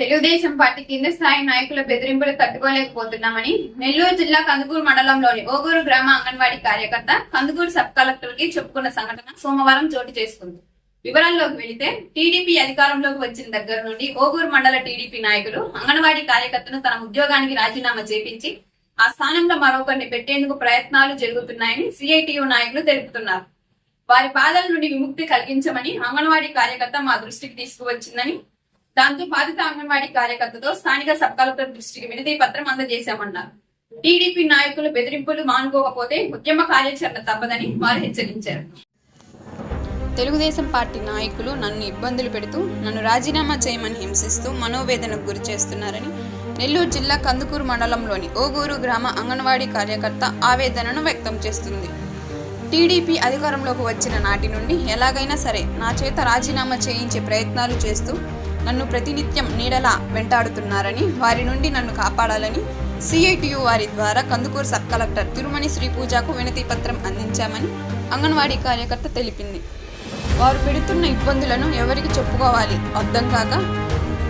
Telugu Desam party కింద స్థాయి నాయకుల బెదిరింపులు తట్టుకోలేకపోతున్నామని నెల్లూరు జిల్లా కందుకూరు మండలంలోని ఓగూరు గ్రామ అంగన్వాడీ కార్యకర్త కందుకూరు సబ్ కలెక్టర్కి చెప్పుకున్న సంఘటన సోమవారం చోటు చేసుకుంది. వివరాల్లోకి వెళితే టీడీపీ అధికారంలోకి వచ్చిన దగ్గర నుండి ఓగూరు మండల టీడీపీ నాయకులు అంగన్వాడీ కార్యకర్తను తన ఉద్యోగానికి రాజీనామా చేపించి ఆ స్థానంలో మరొకరిని పెట్టేందుకు ప్రయత్నాలు జరుగుతున్నాయని సిఐటియు నాయకులు తెలుపుతున్నారు. వారి బాధల నుండి విముక్తి కలిగించమని అంగన్వాడీ కార్యకర్త మా దృష్టికి తీసుకువచ్చిందని దాంతో బాధిత అంగన్వాడీ కార్యకర్తతో స్థానిక సబ్ కలెక్టర్ దృష్టికి వినతి పత్రం అందజేశామన్నారు. టీడీపీ నాయకులు బెదిరింపులు మానుకోకపోతే ఉద్యమ కార్యాచరణ తప్పదని వారు హెచ్చరించారు. తెలుగుదేశం పార్టీ నాయకులు నన్ను ఇబ్బందులు పెడుతూ నన్ను రాజీనామా చేయమని హింసిస్తూ మనోవేదనకు గురి చేస్తున్నారని నెల్లూరు జిల్లా కందుకూరు మండలంలోని ఓగూరు గ్రామ అంగన్వాడీ కార్యకర్త ఆవేదనను వ్యక్తం చేస్తుంది. టీడీపీ అధికారంలోకి వచ్చిన నాటి నుండి ఎలాగైనా సరే నా చేత రాజీనామా చేయించే ప్రయత్నాలు చేస్తూ నన్ను ప్రతినిత్యం నీడలా వెంటాడుతున్నారని వారి నుండి నన్ను కాపాడాలని సిఐటియు వారి ద్వారా కందుకూరు సబ్ కలెక్టర్ తిరుమణి శ్రీ పూజకు వినతి పత్రం అందించామని అంగన్వాడీ కార్యకర్త తెలిపింది. వారు పెడుతున్న ఇబ్బందులను ఎవరికి చెప్పుకోవాలి? అర్థం కాక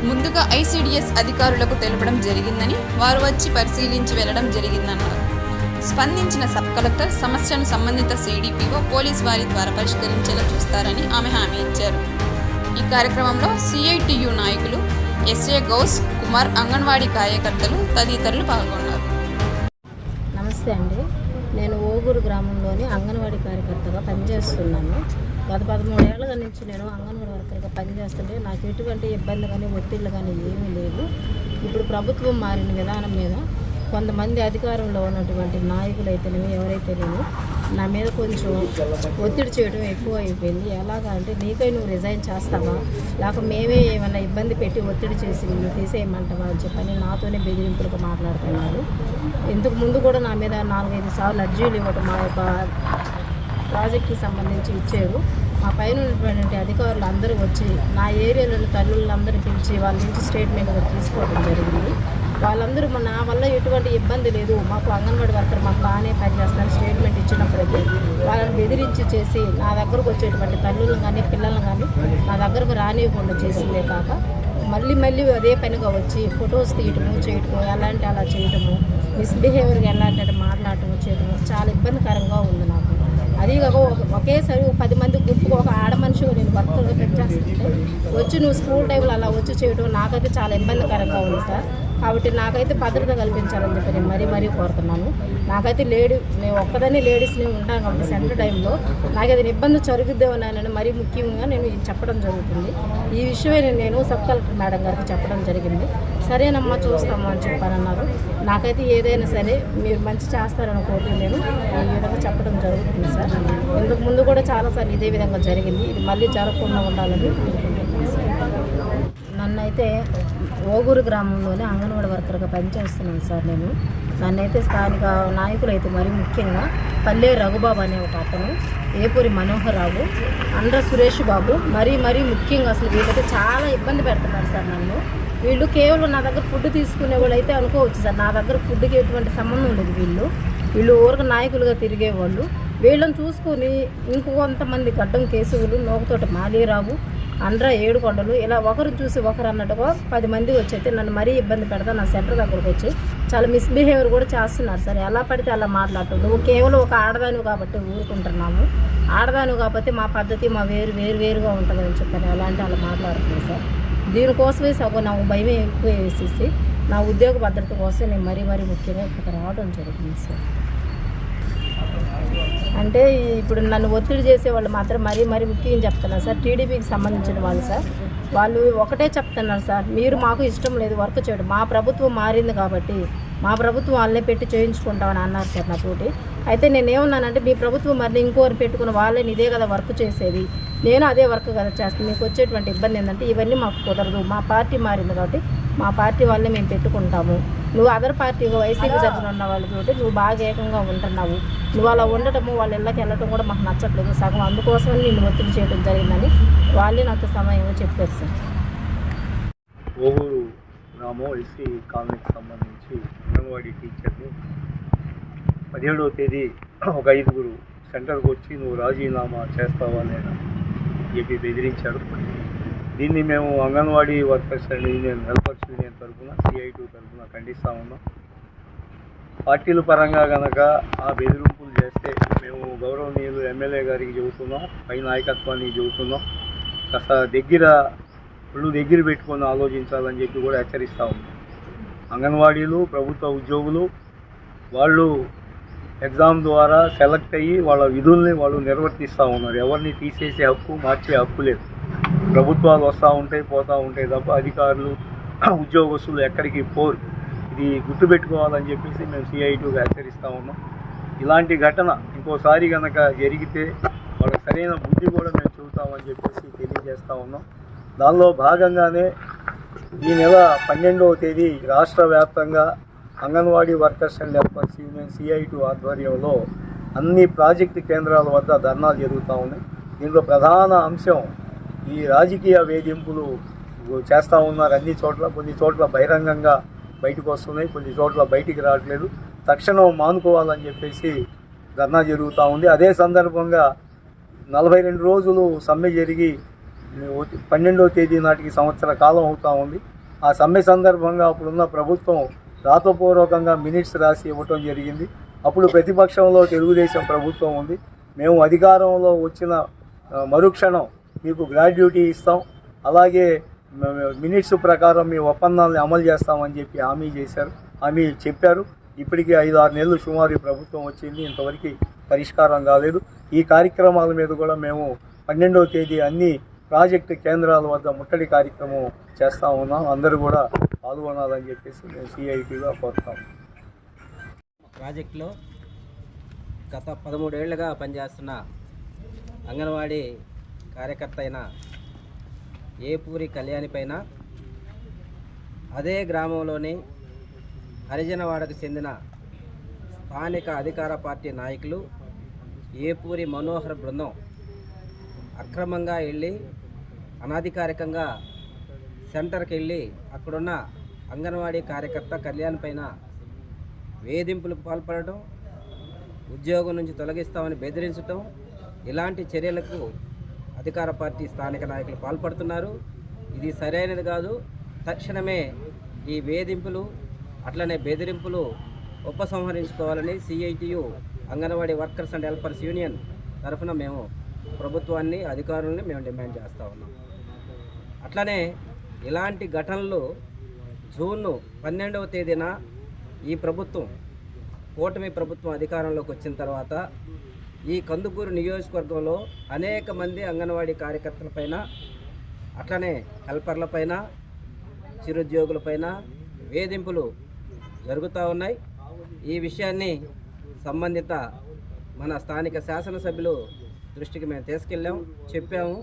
ముందుగా ఐసీడీఎస్ అధికారులకు తెలపడం జరిగిందని వారు వచ్చి పరిశీలించి వెళ్ళడం జరిగిందన్నారు. స్పందించిన సబ్ కలెక్టర్ సమస్యను సంబంధిత సిడిపిఓ పోలీస్ వారి ద్వారా పరిష్కరించేలా చూస్తారని ఆమె హామీ ఇచ్చారు. ఈ కార్యక్రమంలో సిఐటియు నాయకులు ఎస్ఏ గౌస్ కుమార్ అంగన్వాడీ కార్యకర్తలు తదితరులు పాల్గొన్నారు. నమస్తే అండి. నేను ఓగూరు గ్రామంలోని అంగన్వాడీ కార్యకర్తగా పనిచేస్తున్నాను. గత పదమూడేళ్ళ నుంచి నేను అంగన్వాడీ వర్కర్గా పనిచేస్తుంటే నాకు ఎటువంటి ఇబ్బంది కానీ ఒత్తిళ్ళు కానీ ఏమీ లేదు. ఇప్పుడు ప్రభుత్వం మారిన విధానం మీద కొంతమంది అధికారంలో ఉన్నటువంటి నాయకులు అయితేనేమి ఎవరైతేనేమి నా మీద కొంచెం ఒత్తిడి చేయడం ఎక్కువ అయిపోయింది ఎలాగా అంటే నీకై నువ్వు రిజైన్ చేస్తావా? లేక మేమే ఏమైనా ఇబ్బంది పెట్టి ఒత్తిడి చేసి నువ్వు తీసేయమంటావా అని చెప్పని నాతోనే బెదిరింపులకు మాట్లాడుతున్నారు. ఇంతకు ముందు కూడా నా మీద నాలుగైదు సార్లు అర్జీలు ఇవ్వటం మా యొక్క ప్రాజెక్ట్కి సంబంధించి ఇచ్చారు. మా పైన ఉన్నటువంటి అధికారులు అందరూ వచ్చి నా ఏరియాలోని తల్లులందరూ పిలిచి వాళ్ళ నుంచి స్టేట్మెంట్ తీసుకోవడం జరిగింది. వాళ్ళందరూ మా- నా వల్ల ఎటువంటి ఇబ్బంది లేదు. మాకు అంగన్వాడీ వర్కర్ మాకు బాగానే పనిచేస్తాను స్టేట్మెంట్ ఇచ్చినప్పటికీ వాళ్ళని బెదిరించి చేసి నా దగ్గరకు వచ్చేటువంటి తల్లులను కానీ పిల్లలను కానీ నా దగ్గరకు రానివ్వకుండా చేసిందే కాక మళ్ళీ మళ్ళీ అదే పనిగా వచ్చి ఫొటోస్ తీయటము చేయటము ఎలాంటి అలా చేయటము మిస్బిహేవియర్గా ఎలాంటి అంటే మాట్లాడటము చేయటము చాలా ఇబ్బందికరంగా ఉంది నాకు. అదీ కాక ఒక- ఒకేసారి పది మంది గుర్తుకు ఒక ఆడ మనిషి నేను వర్క్గా పెట్టేస్తుంటే వచ్చి నువ్వు స్కూల్ టైంలో అలా వచ్చి చేయడం నాకైతే చాలా ఇబ్బందికరంగా ఉంది సార్. కాబట్టి నాకైతే భద్రత కల్పించాలని చెప్పి నేను మరీ మరీ కోరుతున్నాను. నాకైతే లేడీ మేము ఒక్కదాన్ని లేడీస్ని ఉంటాను కాబట్టి సెంటర్ టైంలో నాకు ఏదైనా ఇబ్బంది జరుగుద్దేమోనని మరీ ముఖ్యంగా నేను చెప్పడం జరుగుతుంది. ఈ విషయమే నేను సబ్ కలెక్టర్ మేడం గారికి చెప్పడం జరిగింది. సరేనమ్మా చూస్తాము అని చెప్పారన్నారు. నాకైతే ఏదైనా సరే మీరు మంచి చేస్తారని కోరుతూ నేను ఈ విధంగా చెప్పడం జరుగుతుంది సార్. ఇంతకు ముందు కూడా చాలాసార్లు ఇదే విధంగా జరిగింది. ఇది మళ్ళీ జరగకుండా ఉండాలని నన్నైతే ఓగూరు గ్రామంలోనే అంగన్వాడీ వర్కర్గా పనిచేస్తున్నాను సార్ నేను. నన్నైతే స్థానిక నాయకులు అయితే మరి ముఖ్యంగా పల్లె రఘుబాబు అనే ఒక అతను ఏపూరి మనోహర్ రావు అండ్ర సురేష్ బాబు మరీ మరీ ముఖ్యంగా అసలు వీళ్ళైతే చాలా ఇబ్బంది పెడుతున్నారు సార్ నన్ను. వీళ్ళు కేవలం నా దగ్గర ఫుడ్ తీసుకునే వాళ్ళు అయితే అనుకోవచ్చు సార్. నా దగ్గర ఫుడ్కి ఎటువంటి సంబంధం లేదు వీళ్ళు. వీళ్ళు ఊరికి నాయకులుగా తిరిగేవాళ్ళు వీళ్ళని చూసుకొని ఇంకొంతమంది గడ్డం కేసులు నోకతోటి మాలీరావు అందరూ ఏడు కొండలు ఇలా ఒకరు చూసి ఒకరు అన్నట్టుగా పది మంది వచ్చైతే నన్ను మరీ ఇబ్బంది పెడతా నా సెంటర్ దగ్గరకు వచ్చి. చాలా మిస్బిహేవియర్ కూడా చేస్తున్నారు సార్. ఎలా పడితే అలా మాట్లాడుతుంది. నువ్వు కేవలం ఒక ఆడదాను కాబట్టి ఊరుకుంటున్నాము. ఆడదాను కాబట్టి మా పద్ధతి మా వేరు వేరు వేరుగా ఉంటుందని చెప్పాను అలాంటి అలా మాట్లాడుతున్నాను సార్. దీనికోసమే సగం నాకు భయం ఎక్కువ వేసేసి నా ఉద్యోగ భద్రత కోసం నేను మరీ మరీ ముఖ్యంగా ఇక్కడ రావడం జరుగుతుంది సార్. అంటే ఇప్పుడు నన్ను ఒత్తిడి చేసే వాళ్ళు మాత్రం మరీ మరీ ముఖ్యం చెప్తున్నారు సార్. టీడీపీకి సంబంధించిన వాళ్ళు సార్. వాళ్ళు ఒకటే చెప్తున్నారు సార్. మీరు మాకు ఇష్టం లేదు వర్క్ చేయడం. మా ప్రభుత్వం మారింది కాబట్టి మా ప్రభుత్వం వాళ్ళే పెట్టి చేయించుకుంటామని అన్నారు సార్ నాతోటి అయితే నేను ఏమన్నానంటే మీ ప్రభుత్వం మరి ఇంకోరు పెట్టుకున్న వాళ్ళే ఇదే కదా వర్క్ చేసేది. నేను అదే వర్క్ కదా చేస్తాను. మీకు వచ్చేటువంటి ఇబ్బంది ఏంటంటే ఇవన్నీ మాకు కుదరదు. మా పార్టీ మారింది కాబట్టి మా పార్టీ వాళ్ళే మేము పెట్టుకుంటాము. నువ్వు అదర్ పార్టీ వైసీపీ తరఫున ఉన్న వాళ్ళతోటి నువ్వు బాగా ఏకంగా ఉంటున్నావు. నువ్వు అలా ఉండటము వాళ్ళ ఇళ్ళకి వెళ్ళటం కూడా మాకు నచ్చట్లేదు. సగం అందుకోసమే నిన్ను ఒత్తిడి చేయడం జరిగిందని వాళ్ళే నాకు సమయం చెప్పారు సార్. ఓగూరు గ్రామం ఎస్సీ కాలనీకి సంబంధించి అంగన్వాడీ టీచర్ని పదిహేడవ తేదీ ఒక ఐదుగురు సెంటర్కి వచ్చి నువ్వు రాజీనామా చేస్తావా లేదా? చెప్పి బెదిరించాడు దీన్ని మేము anganwadi workers and union helpers union తరఫున సిఐ టూ తరఫున ఖండిస్తూ ఉన్నాం. పార్టీల పరంగా కనుక ఆ బెదిరింపులు చేస్తే మేము గౌరవనీయులు ఎమ్మెల్యే గారికి చెబుతున్నాం పై నాయకత్వానికి చెబుతున్నాం. కాస్త దగ్గర ఒళ్ళు దగ్గర పెట్టుకొని ఆలోచించాలని చెప్పి కూడా హెచ్చరిస్తూ ఉన్నాం. అంగన్వాడీలు ప్రభుత్వ ఉద్యోగులు వాళ్ళు ఎగ్జామ్ ద్వారా సెలెక్ట్ అయ్యి వాళ్ళ విధుల్ని వాళ్ళు నిర్వర్తిస్తూ ఉన్నారు. ఎవరిని తీసేసే హక్కు మార్చే హక్కు లేదు. ప్రభుత్వాలు వస్తూ ఉంటాయి పోతూ ఉంటాయి తప్ప అధికారులు ఉద్యోగస్తులు ఎక్కడికి పోరు. ఇది గుర్తుపెట్టుకోవాలని చెప్పేసి మేము సిఐటీగా హెచ్చరిస్తూ ఉన్నాం. ఇలాంటి ఘటన ఇంకోసారి కనుక జరిగితే వాళ్ళకి సరైన బుద్ధి కూడా మేము చెబుతామని చెప్పేసి తెలియజేస్తూ ఉన్నాం. దానిలో భాగంగానే ఈ నెల పన్నెండవ తేదీ రాష్ట్ర వ్యాప్తంగా anganwadi workers and helpers union CITU ఆధ్వర్యంలో అన్ని ప్రాజెక్టు కేంద్రాల వద్ద ధర్నాలు జరుగుతూ ఉన్నాయి. దీంట్లో ప్రధాన అంశం ఈ రాజకీయ వేధింపులు చేస్తూ ఉన్నారు అన్ని చోట్ల కొన్ని చోట్ల బహిరంగంగా బయటకు వస్తున్నాయి. కొన్ని చోట్ల బయటికి రావట్లేదు. తక్షణం మానుకోవాలని చెప్పేసి ధర్నా జరుగుతూ ఉంది. అదే సందర్భంగా నలభై రెండు రోజులు సమ్మె జరిగి పన్నెండవ తేదీ నాటికి సంవత్సర కాలం అవుతూ ఉంది. ఆ సమ్మె సందర్భంగా అప్పుడున్న ప్రభుత్వం రాతపూర్వకంగా మినిట్స్ రాసి ఇవ్వటం జరిగింది. అప్పుడు ప్రతిపక్షంలో తెలుగుదేశం ప్రభుత్వం ఉంది. మేము అధికారంలో వచ్చిన మరుక్షణం మీకు గ్రాడ్యుటీ ఇస్తాం. అలాగే మినిట్స్ ప్రకారం మీ ఒప్పందాలను అమలు చేస్తామని చెప్పి హామీ చేశారు. హామీ చెప్పారు. ఇప్పటికీ ఐదు ఆరు నెలలు సుమారు ఈ ప్రభుత్వం వచ్చింది. ఇంతవరకు పరిష్కారం కాలేదు. ఈ కార్యక్రమాల మీద కూడా మేము పన్నెండవ తేదీ అన్ని ప్రాజెక్టు కేంద్రాల వద్ద ముట్టడి కార్యక్రమం చేస్తూ ఉన్నాం. అందరూ కూడా పాల్గొనాలని చెప్పేసి మేము సిఐటిగా కోరుతాం. ప్రాజెక్టులో గత పదమూడేళ్ళుగా పనిచేస్తున్న అంగన్వాడీ కార్యకర్త అయిన ఏపూరి కళ్యాణి పైన అదే గ్రామంలోని హరిజనవాడకు చెందిన స్థానిక అధికార పార్టీ నాయకులు ఏపూరి మనోహర్ బృందం అక్రమంగా వెళ్ళి అనధికారికంగా సెంటర్కి వెళ్ళి అక్కడున్న అంగన్వాడీ కార్యకర్త కళ్యాణ్ పైన వేధింపులకు పాల్పడటం ఉద్యోగం నుంచి తొలగిస్తామని బెదిరించటం ఇలాంటి చర్యలకు అధికార పార్టీ స్థానిక నాయకులు పాల్పడుతున్నారు. ఇది సరైనది కాదు. తక్షణమే ఈ వేధింపులు అట్లనే బెదిరింపులు ఉపసంహరించుకోవాలని CITU anganwadi workers and helpers union తరఫున మేము ప్రభుత్వాన్ని అధికారులని మేము డిమాండ్ చేస్తూ ఉన్నాం. అట్లనే ఇలాంటి ఘటనలు జూన్ పన్నెండవ తేదీన ఈ ప్రభుత్వం కూటమి ప్రభుత్వం అధికారంలోకి వచ్చిన తర్వాత ఈ కందుకూరు నియోజకవర్గంలో అనేక మంది అంగన్వాడీ కార్యకర్తలపైన అట్లనే హెల్పర్లపైన చిరుద్యోగులపైన వేధింపులు జరుగుతూ ఉన్నాయి. ఈ విషయాన్ని సంబంధిత మన స్థానిక శాసనసభ్యులు దృష్టికి మేము తీసుకెళ్ళాం చెప్పాము.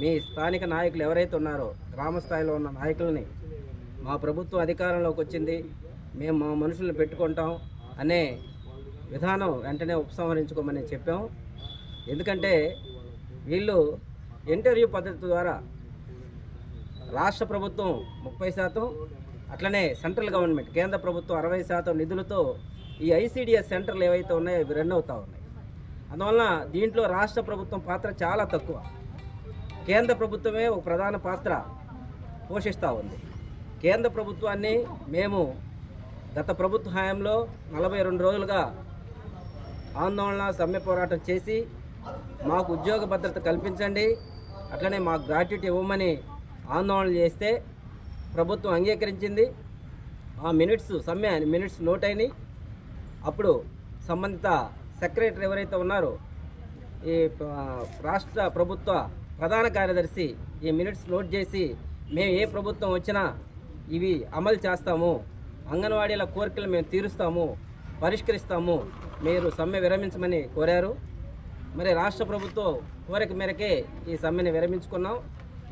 మీ స్థానిక నాయకులు ఎవరైతే ఉన్నారో గ్రామ స్థాయిలో ఉన్న నాయకులని మా ప్రభుత్వం అధికారంలోకి వచ్చింది. మేము మా మనుషులను పెట్టుకుంటాం అనే విధానం వెంటనే ఉపసంహరించుకోమని చెప్పాము ఎందుకంటే వీళ్ళు ఇంటర్వ్యూ పద్ధతి ద్వారా రాష్ట్ర ప్రభుత్వం ముప్పై శాతం అట్లనే సెంట్రల్ గవర్నమెంట్ కేంద్ర ప్రభుత్వం అరవై శాతం నిధులతో ఈ ఐసీడిఎస్ సెంటర్లు ఏవైతే ఉన్నాయో అవి రన్ అవుతూ ఉన్నాయి. అందువలన దీంట్లో రాష్ట్ర ప్రభుత్వం పాత్ర చాలా తక్కువ. కేంద్ర ప్రభుత్వమే ఒక ప్రధాన పాత్ర పోషిస్తూ ఉంది. కేంద్ర ప్రభుత్వాన్ని మేము గత ప్రభుత్వ హయాంలో నలభై రెండు రోజులుగా ఆందోళన సమ్మె పోరాటం చేసి మాకు ఉద్యోగ భద్రత కల్పించండి. అట్లనే మాకు గ్రాట్యుటీ ఇవ్వమని ఆందోళన చేస్తే ప్రభుత్వం అంగీకరించింది. ఆ మినిట్స్ సమ్మె మినిట్స్ నోట్ అయినాయి అప్పుడు సంబంధిత సెక్రటరీ ఎవరైతే ఉన్నారో ఈ రాష్ట్ర ప్రభుత్వ ప్రధాన కార్యదర్శి ఈ మినిట్స్ నోట్ చేసి మేము ఏ ప్రభుత్వం వచ్చినా ఇవి అమలు చేస్తాము. అంగన్వాడీల కోరికలు మేము తీరుస్తాము. పరిష్కరిస్తాము. మీరు సమ్మె విరమించమని కోరారు. మరి రాష్ట్ర ప్రభుత్వం కోరిక మేరకే ఈ సమ్మెని విరమించుకున్నాం.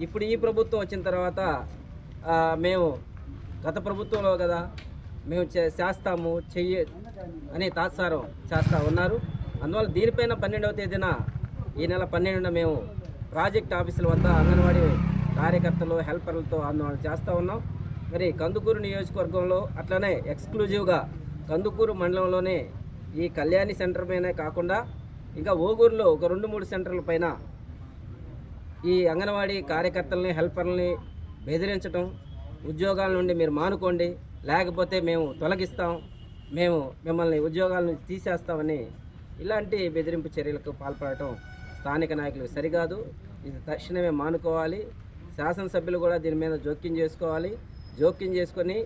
ఇప్పుడు ఈ ప్రభుత్వం వచ్చిన తర్వాత మేము గత ప్రభుత్వంలో కదా మేము చే- చేస్తాము చెయ్యి అని తాత్సారం చేస్తూ ఉన్నారు. అందువల్ల దీనిపైన పన్నెండవ తేదీన ఈ నెల పన్నెండున మేము ప్రాజెక్ట్ ఆఫీసుల వద్ద అంగన్వాడీ కార్యకర్తలు హెల్పర్లతో ఆందోళన చేస్తూ ఉన్నాం. మరి కందుకూరు నియోజకవర్గంలో అట్లనే ఎక్స్క్లూజివ్గా కందుకూరు మండలంలోనే ఈ కళ్యాణి సెంటర్ పైన కాకుండా ఇంకా ఓగూరులో ఒక రెండు మూడు సెంటర్ల పైన ఈ అంగన్వాడీ కార్యకర్తల్ని హెల్పర్లని బెదిరించడం ఉద్యోగాల నుండి మీరు మానుకోండి లేకపోతే మేము తొలగిస్తాం మేము మిమ్మల్ని ఉద్యోగాల నుంచి తీసేస్తామని ఇలాంటి బెదిరింపు చర్యలకు పాల్పడటం స్థానిక నాయకులు సరికాదు. ఇది తక్షణమే మానుకోవాలి. శాసనసభ్యులు కూడా దీని మీద జోక్యం చేసుకోవాలి. జోక్యం చేసుకొని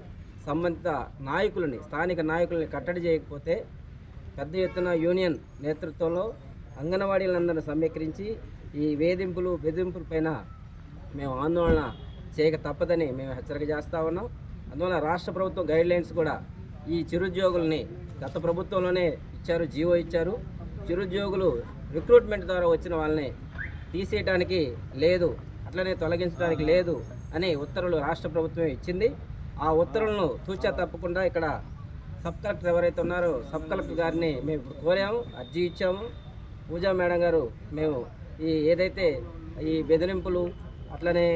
సంబంధిత నాయకులని స్థానిక నాయకులని కట్టడి చేయకపోతే పెద్ద ఎత్తున యూనియన్ నేతృత్వంలో అంగన్వాడీలందరినీ సమీకరించి ఈ వేధింపులు బెదింపులపైన మేము ఆందోళన చేయక తప్పదని మేము హెచ్చరిక చేస్తా ఉన్నాం. అందువల్ల రాష్ట్ర ప్రభుత్వం గైడ్లైన్స్ కూడా ఈ చిరుద్యోగుల్ని గత ప్రభుత్వంలోనే ఇచ్చారు జీవో ఇచ్చారు. చిరుద్యోగులు రిక్రూట్మెంట్ ద్వారా వచ్చిన వాళ్ళని తీసేయడానికి లేదు అట్లనే తొలగించడానికి లేదు అని ఉత్తర్వులు రాష్ట్ర ప్రభుత్వం ఇచ్చింది. ఆ ఉత్తర్వులను తూచా తప్పకుండా ఇక్కడ సబ్ కలెక్టర్ ఎవరైతే ఉన్నారో సబ్ కలెక్టర్ గారిని మేము ఇప్పుడు కోరాము అర్జీ ఇచ్చాము. పూజా మేడం గారు మేము ఈ ఏదైతే ఈ బెదిరింపులు అట్లనే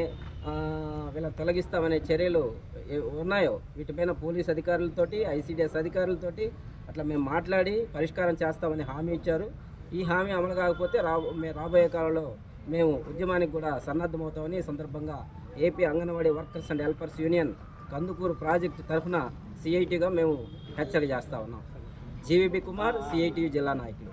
వీళ్ళ తొలగిస్తామనే చర్యలు ఏ- ఉన్నాయో వీటిపైన పోలీస్ అధికారులతోటి ఐసీడీఎస్ అధికారులతోటి అట్లా మేము మాట్లాడి పరిష్కారం చేస్తామని హామీ ఇచ్చారు. ఈ హామీ అమలు కాకపోతే రాబో రాబోయే కాలంలో మేము ఉద్యమానికి కూడా సన్నద్ధమవుతామని ఈ సందర్భంగా AP anganwadi workers and helpers union Kandukur project తరఫున సిఐటిగా మేము హెచ్చరిక చేస్తా ఉన్నాం. జీవీపీ కుమార్ సిఐటి జిల్లా నాయకులు.